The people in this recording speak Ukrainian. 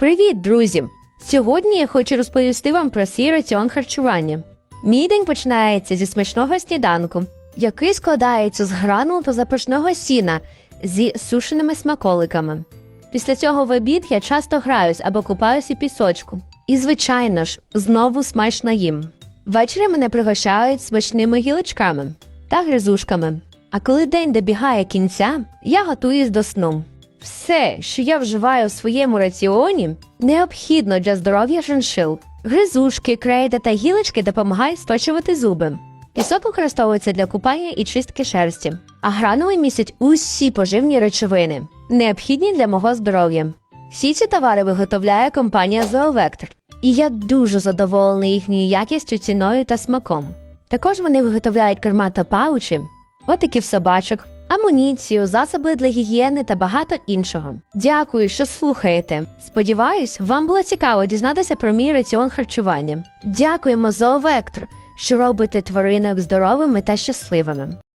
Привіт, друзі! Сьогодні я хочу розповісти вам про свій раціон харчування. Мій день починається зі смачного сніданку, який складається з гранул та запашного сіна зі сушеними смаколиками. Після цього в обід я часто граюсь або купаюсь у пісочку. І, звичайно ж, знову смачно їм. Ввечері мене пригощають смачними гілочками та гризушками. А коли день добігає кінця, я готуюсь до сну. Все, що я вживаю у своєму раціоні, необхідно для здоров'я шиншил. Гризушки, крейда та гілочки допомагають сточувати зуби. Пісок використовується для купання і чистки шерсті, а гранули містять усі поживні речовини, необхідні для мого здоров'я. Всі ці товари виготовляє компанія Зоовектор, і я дуже задоволений їхньою якістю, ціною та смаком. Також вони виготовляють керма та паучі, отиків собачок, амуніцію, засоби для гігієни та багато іншого. Дякую, що слухаєте. Сподіваюсь, вам було цікаво дізнатися про мій раціон харчування. Дякуємо за Овектр, що робите тваринок здоровими та щасливими.